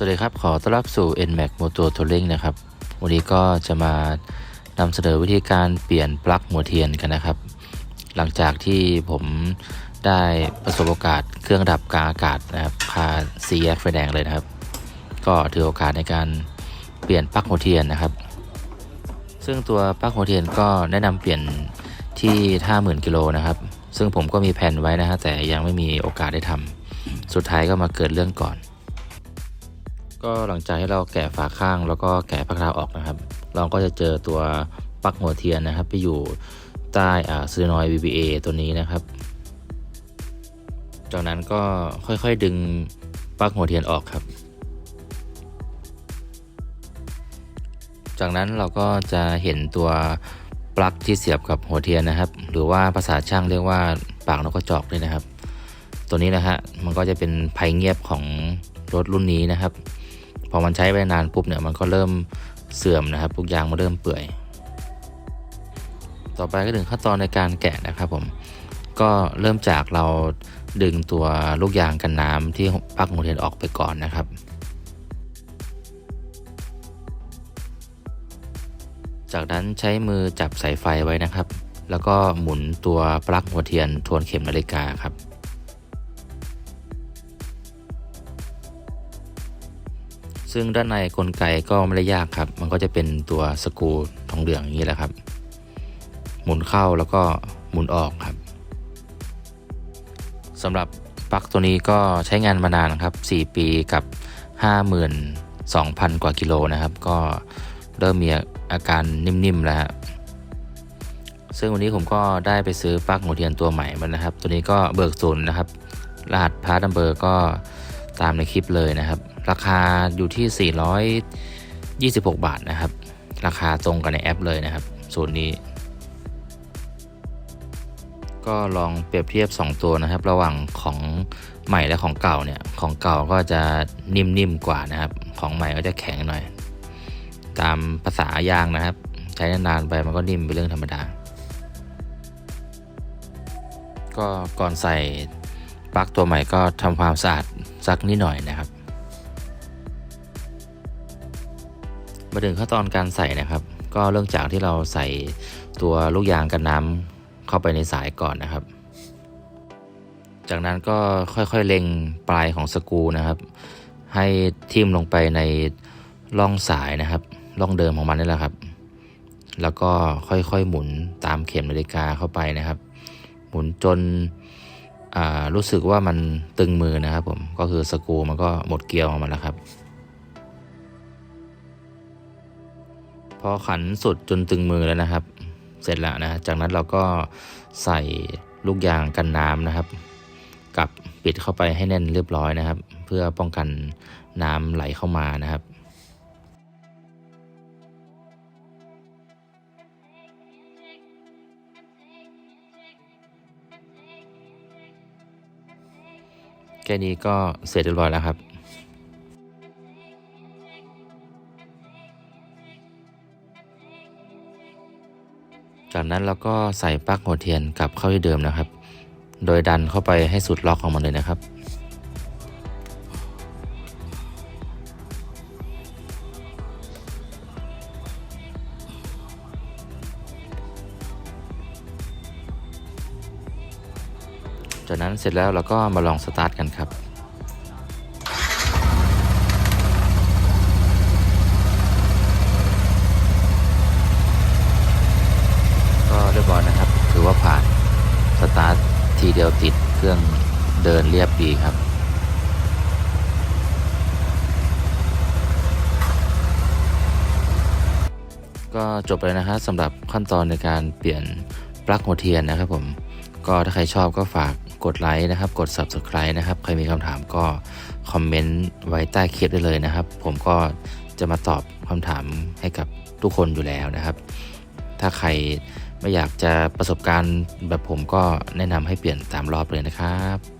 สวัสดีครับ ขอต้อนรับสู่ NMAX Moto Touring นะครับ วันนี้ก็จะมานำเสนอวิธีการเปลี่ยนปลั๊กหัวเทียนกันนะครับ หลังจากที่ผมได้ประสบโอกาสเครื่องดับกลางอากาศนะครับคาสีแยกไฟแดงเลยนะครับ ก็ถือโอกาสในการเปลี่ยนปลั๊กหัวเทียนนะครับ ซึ่งตัวปลั๊กหัวเทียนก็แนะนำเปลี่ยนที่50,000กิโลนะครับ ซึ่งผมก็มีแผนไว้นะฮะแต่ยังไม่มีโอกาสได้ทำสุดท้ายก็มาเกิดเรื่องก่อน ก็หลังจากที่เราแกะฝาข้างแล้วก็แกะปลั๊กราวออกนะครับ เราก็จะเจอตัวปลั๊กหัวเทียนนะครับไปอยู่ใต้อ่าซีนอย VBA ตัวนี้นะครับ จากนั้นก็ค่อยๆดึงปลั๊กหัวเทียนออกครับ จากนั้นเราก็จะเห็นตัวปลั๊กที่เสียบกับหัวเทียนนะครับ หรือว่าภาษาช่างเรียกว่าปากนกกระจอกเลยนะครับ ตัวนี้นะฮะมันก็จะเป็นภัยเงียบของรถรุ่นนี้นะครับ พอมันใช้ไปนานปุ๊บเนี่ยมันก็เริ่มเสื่อมนะครับทุกยางมันเริ่มเปื่อย ต่อไปก็ถึงขั้นตอนในการแกะนะครับผมก็เริ่มจากเราดึงตัวลูกยางกันน้ำที่ปลักหัวเทียนออกไปก่อนนะครับจากนั้นใช้มือจับสายไฟไว้นะครับ แล้วก็หมุนตัวปลั๊กหัวเทียนทวนเข็มนาฬิกาครับ ซึ่งด้านในกลไกก็ไม่ได้ยากครับ มันก็จะเป็นตัวสกูทองเหลืองอย่างนี้แหละครับ หมุนเข้าแล้วก็หมุนออกครับสำหรับปลั๊กตัวนี้ก็ใช้งานมานานครับ 4 ปีกับ 52,000 กว่ากิโลนะครับ ก็เริ่มมีอาการนิ่มๆแล้วฮะซึ่งวันนี้ผมก็ได้ไปซื้อปลั๊กหัวเทียนตัวใหม่มานะครับ ตัวนี้ก็เบิกศูนย์นะครับ รหัสพาร์ทนัมเบอร์ก็ตามในคลิปเลยนะครับ ราคาอยู่ที่ 426 บาทนะครับ ราคาตรงกันในแอปเลยนะครับศูนนี้ ก็ลองเปรียบเทียบ 2 ตัวนะครับ ระหว่างของใหม่และของเก่าเนี่ยของเก่าก็จะนิ่มๆกว่านะครับ ของใหม่ก็จะแข็งหน่อย ตามภาษายางนะครับ ใช้นานๆไปมันก็นิ่มเป็นเรื่องธรรมดา ก็ก่อนใส่ปลั๊กตัวใหม่ก็ทำความสะอาดสักนิดหน่อยนะครับ มาถึงขั้นตอนการใส่นะครับ ก็เริ่มจากที่เราใส่ตัวลูกยางกันน้ำเข้าไปในสายก่อนนะครับ จากนั้นก็ค่อยๆเล็งปลายของสกูนะครับ ให้ทิ่มลงไปในร่องสายนะครับร่องเดิมของมันนี่แหละครับ แล้วก็ค่อยๆหมุนตามเข็มนาฬิกาเข้าไปนะครับ หมุนจนรู้สึกว่ามันตึงมือนะครับผมก็คือสกูมันก็หมดเกลียวของมันแล้วครับ พอขันสุดจนตึงมือแล้วนะครับ เสร็จแล้วนะจากนั้นเราก็ใส่ลูกยางกันน้ำนะครับ กับปิดเข้าไปให้แน่นเรียบร้อยนะครับ เพื่อป้องกันน้ำไหลเข้ามานะครับแค่นี้ก็เสร็จเรียบร้อยแล้วครับ จากนั้นเราก็ใส่ปลั๊กหัวเทียนกลับเข้าที่เดิมนะครับ โดยดันเข้าไปให้สุดล็อกของมันเลยนะครับ จากนั้นเสร็จแล้วเราก็มาลองสตาร์ทกันครับ ก็เรียบร้อยนะครับ ถือว่าผ่านสตาร์ทที เครื่องเดินเรียบดีครับ ก็จบเลยนะฮะสำหรับขั้นตอนในการเปลี่ยนปลั๊กหัวเทียนนะครับผมก็ถ้าใครชอบก็ฝากกดไลค์นะครับ กด Subscribe นะครับ ใครมีคำถามก็คอมเมนต์ไว้ใต้คลิปได้เลยนะครับ ผมก็จะมาตอบคำถามให้กับทุกคนอยู่แล้วนะครับ ถ้าใคร ไม่อยากจะประสบการณ์แบบผมก็แนะนำให้เปลี่ยนตามรอบเลยนะครับ